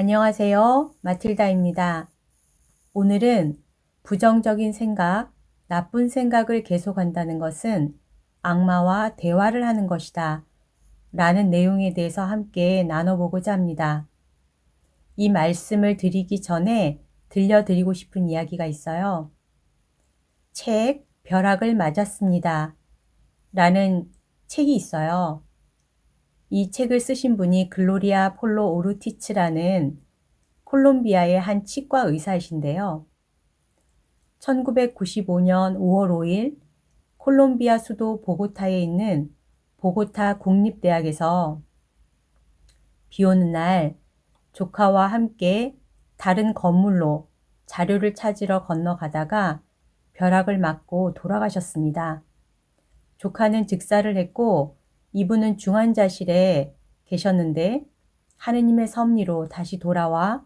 안녕하세요. 마틸다입니다. 오늘은 부정적인 생각, 나쁜 생각을 계속한다는 것은 악마와 대화를 하는 것이다. 라는 내용에 대해서 함께 나눠보고자 합니다. 이 말씀을 드리기 전에 들려드리고 싶은 이야기가 있어요. 책 벼락을 맞았습니다. 라는 책이 있어요. 이 책을 쓰신 분이 글로리아 폴로 오르티츠라는 콜롬비아의 한 치과 의사이신데요. 1995년 5월 5일 콜롬비아 수도 보고타에 있는 보고타 국립대학에서 비 오는 날 조카와 함께 다른 건물로 자료를 찾으러 건너가다가 벼락을 맞고 돌아가셨습니다. 조카는 즉사를 했고 이분은 중환자실에 계셨는데 하느님의 섭리로 다시 돌아와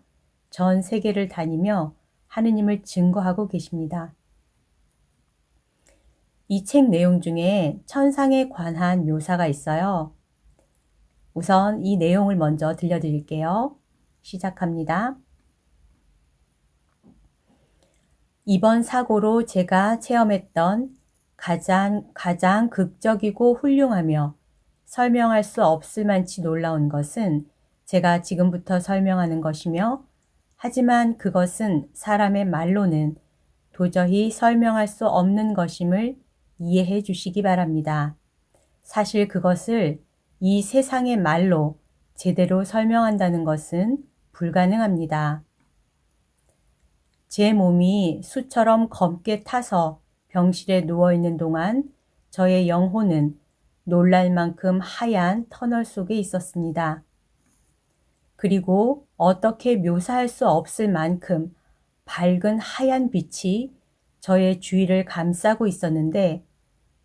전 세계를 다니며 하느님을 증거하고 계십니다. 이 책 내용 중에 천상에 관한 묘사가 있어요. 우선 이 내용을 먼저 들려드릴게요. 시작합니다. 이번 사고로 제가 체험했던 가장, 가장 극적이고 훌륭하며 설명할 수 없을 만치 놀라운 것은 제가 지금부터 설명하는 것이며 하지만 그것은 사람의 말로는 도저히 설명할 수 없는 것임을 이해해 주시기 바랍니다. 사실 그것을 이 세상의 말로 제대로 설명한다는 것은 불가능합니다. 제 몸이 수처럼 검게 타서 병실에 누워 있는 동안 저의 영혼은 놀랄 만큼 하얀 터널 속에 있었습니다. 그리고 어떻게 묘사할 수 없을 만큼 밝은 하얀 빛이 저의 주위를 감싸고 있었는데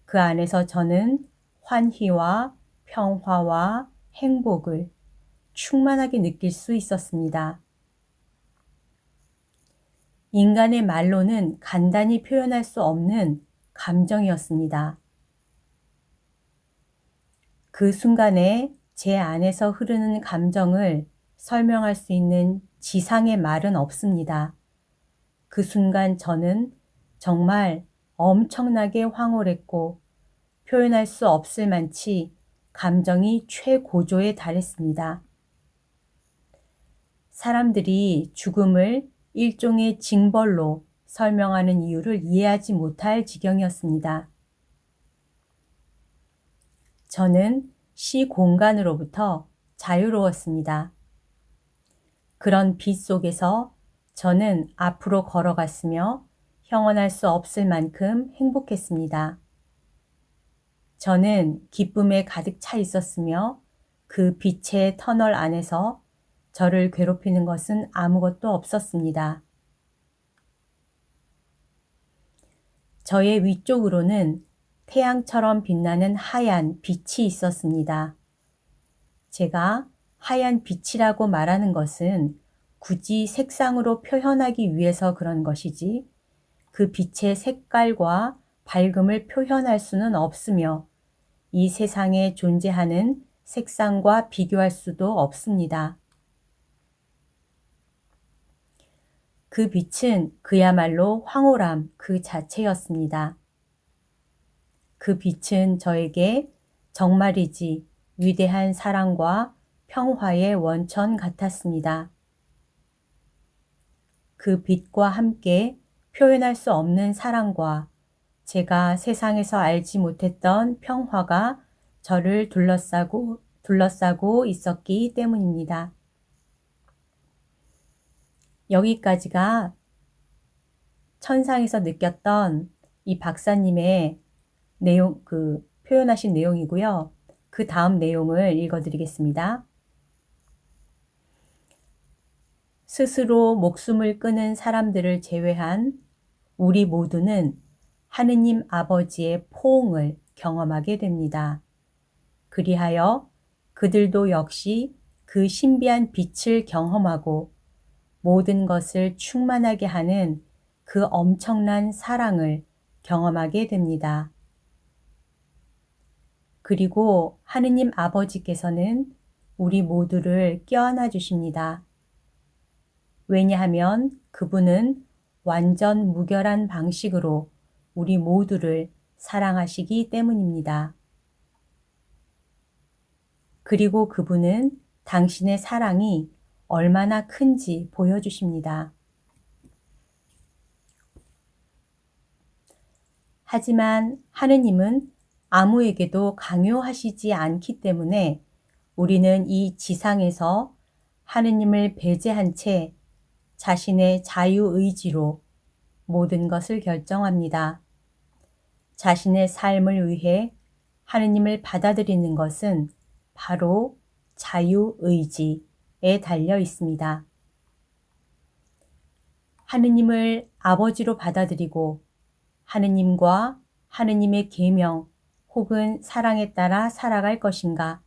그 안에서 저는 환희와 평화와 행복을 충만하게 느낄 수 있었습니다. 인간의 말로는 간단히 표현할 수 없는 감정이었습니다. 그 순간에 제 안에서 흐르는 감정을 설명할 수 있는 지상의 말은 없습니다. 그 순간 저는 정말 엄청나게 황홀했고 표현할 수 없을 만치 감정이 최고조에 달했습니다. 사람들이 죽음을 일종의 징벌로 설명하는 이유를 이해하지 못할 지경이었습니다. 저는 시 공간으로부터 자유로웠습니다. 그런 빛 속에서 저는 앞으로 걸어갔으며 형언할 수 없을 만큼 행복했습니다. 저는 기쁨에 가득 차 있었으며 그 빛의 터널 안에서 저를 괴롭히는 것은 아무것도 없었습니다. 저의 위쪽으로는 태양처럼 빛나는 하얀 빛이 있었습니다. 제가 하얀 빛이라고 말하는 것은 굳이 색상으로 표현하기 위해서 그런 것이지 그 빛의 색깔과 밝음을 표현할 수는 없으며 이 세상에 존재하는 색상과 비교할 수도 없습니다. 그 빛은 그야말로 황홀함 그 자체였습니다. 그 빛은 저에게 정말이지 위대한 사랑과 평화의 원천 같았습니다. 그 빛과 함께 표현할 수 없는 사랑과 제가 세상에서 알지 못했던 평화가 저를 둘러싸고, 둘러싸고 있었기 때문입니다. 여기까지가 천상에서 느꼈던 이 박사님의 내용, 그 표현하신 내용이고요. 그 다음 내용을 읽어드리겠습니다. 스스로 목숨을 끊은 사람들을 제외한 우리 모두는 하느님 아버지의 포옹을 경험하게 됩니다. 그리하여 그들도 역시 그 신비한 빛을 경험하고 모든 것을 충만하게 하는 그 엄청난 사랑을 경험하게 됩니다. 그리고 하느님 아버지께서는 우리 모두를 껴안아 주십니다. 왜냐하면 그분은 완전 무결한 방식으로 우리 모두를 사랑하시기 때문입니다. 그리고 그분은 당신의 사랑이 얼마나 큰지 보여주십니다. 하지만 하느님은 아무에게도 강요하시지 않기 때문에 우리는 이 지상에서 하느님을 배제한 채 자신의 자유의지로 모든 것을 결정합니다. 자신의 삶을 위해 하느님을 받아들이는 것은 바로 자유의지에 달려 있습니다. 하느님을 아버지로 받아들이고 하느님과 하느님의 계명 혹은 사랑에 따라 살아갈 것인가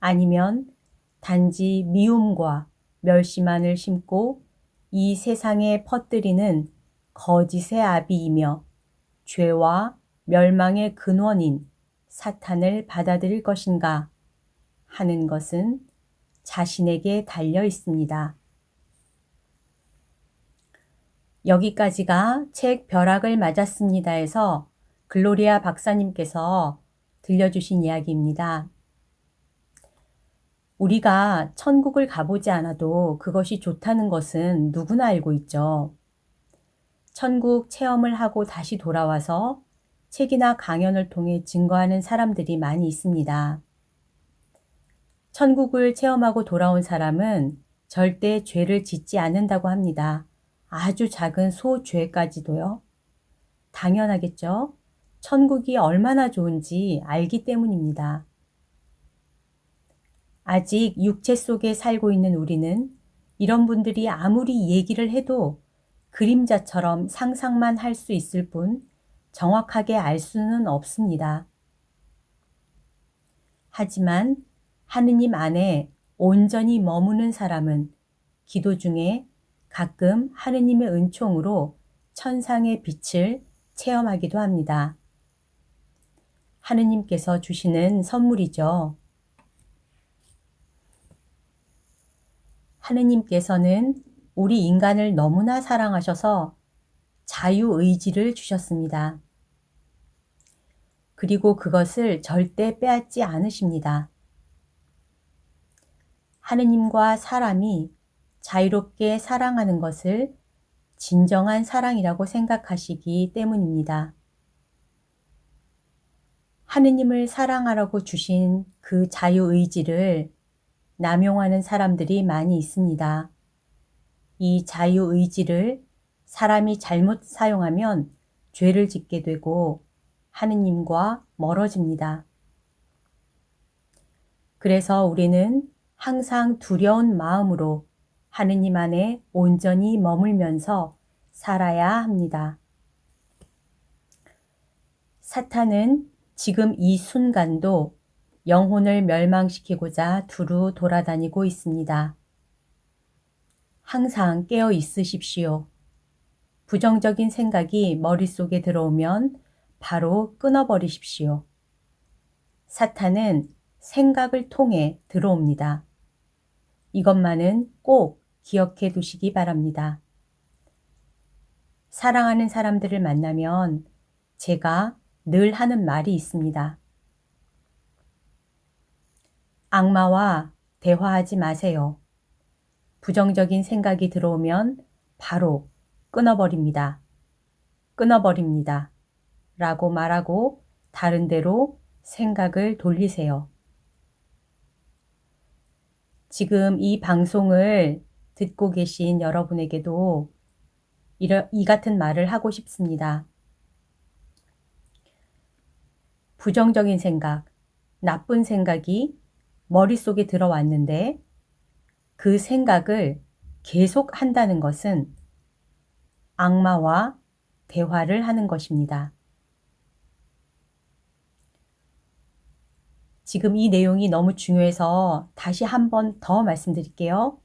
아니면 단지 미움과 멸시만을 심고 이 세상에 퍼뜨리는 거짓의 아비이며 죄와 멸망의 근원인 사탄을 받아들일 것인가 하는 것은 자신에게 달려 있습니다. 여기까지가 책 벼락을 맞았습니다에서 글로리아 박사님께서 들려주신 이야기입니다. 우리가 천국을 가보지 않아도 그것이 좋다는 것은 누구나 알고 있죠. 천국 체험을 하고 다시 돌아와서 책이나 강연을 통해 증거하는 사람들이 많이 있습니다. 천국을 체험하고 돌아온 사람은 절대 죄를 짓지 않는다고 합니다. 아주 작은 소죄까지도요. 당연하겠죠. 천국이 얼마나 좋은지 알기 때문입니다. 아직 육체 속에 살고 있는 우리는 이런 분들이 아무리 얘기를 해도 그림자처럼 상상만 할 수 있을 뿐 정확하게 알 수는 없습니다. 하지만 하느님 안에 온전히 머무는 사람은 기도 중에 가끔 하느님의 은총으로 천상의 빛을 체험하기도 합니다. 하느님께서 주시는 선물이죠. 하느님께서는 우리 인간을 너무나 사랑하셔서 자유의지를 주셨습니다. 그리고 그것을 절대 빼앗지 않으십니다. 하느님과 사람이 자유롭게 사랑하는 것을 진정한 사랑이라고 생각하시기 때문입니다. 하느님을 사랑하라고 주신 그 자유의지를 남용하는 사람들이 많이 있습니다. 이 자유의지를 사람이 잘못 사용하면 죄를 짓게 되고 하느님과 멀어집니다. 그래서 우리는 항상 두려운 마음으로 하느님 안에 온전히 머물면서 살아야 합니다. 사탄은 지금 이 순간도 영혼을 멸망시키고자 두루 돌아다니고 있습니다. 항상 깨어 있으십시오. 부정적인 생각이 머릿속에 들어오면 바로 끊어버리십시오. 사탄은 생각을 통해 들어옵니다. 이것만은 꼭 기억해 두시기 바랍니다. 사랑하는 사람들을 만나면 제가 늘 하는 말이 있습니다. 악마와 대화하지 마세요. 부정적인 생각이 들어오면 바로 끊어버립니다. 끊어버립니다. 라고 말하고 다른 데로 생각을 돌리세요. 지금 이 방송을 듣고 계신 여러분에게도 이 같은 말을 하고 싶습니다. 부정적인 생각, 나쁜 생각이 머릿속에 들어왔는데 그 생각을 계속 한다는 것은 악마와 대화를 하는 것입니다. 지금 이 내용이 너무 중요해서 다시 한 번 더 말씀드릴게요.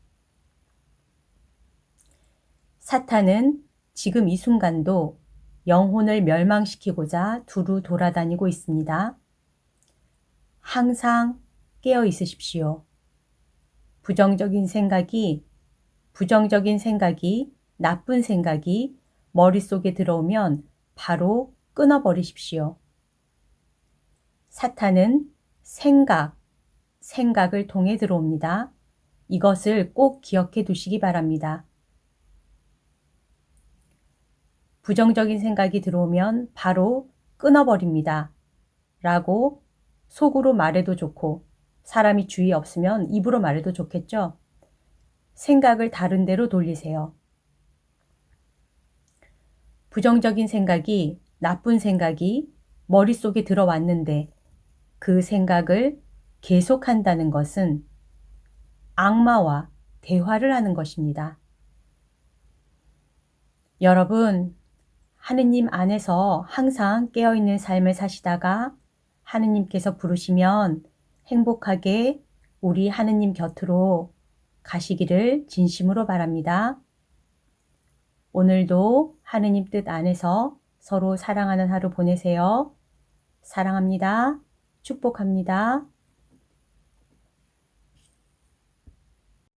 사탄은 지금 이 순간도 영혼을 멸망시키고자 두루 돌아다니고 있습니다. 항상 깨어 있으십시오. 부정적인 생각이 부정적인 생각이, 나쁜 생각이 머릿속에 들어오면 바로 끊어버리십시오. 사탄은 생각, 생각을 통해 들어옵니다. 이것을 꼭 기억해 두시기 바랍니다. 부정적인 생각이 들어오면 바로 끊어버립니다. 라고 속으로 말해도 좋고 사람이 주위 없으면 입으로 말해도 좋겠죠? 생각을 다른 데로 돌리세요. 부정적인 생각이, 나쁜 생각이 머릿속에 들어왔는데 그 생각을 계속한다는 것은 악마와 대화를 하는 것입니다. 여러분, 하느님 안에서 항상 깨어있는 삶을 사시다가 하느님께서 부르시면 행복하게 우리 하느님 곁으로 가시기를 진심으로 바랍니다. 오늘도 하느님 뜻 안에서 서로 사랑하는 하루 보내세요. 사랑합니다. 축복합니다.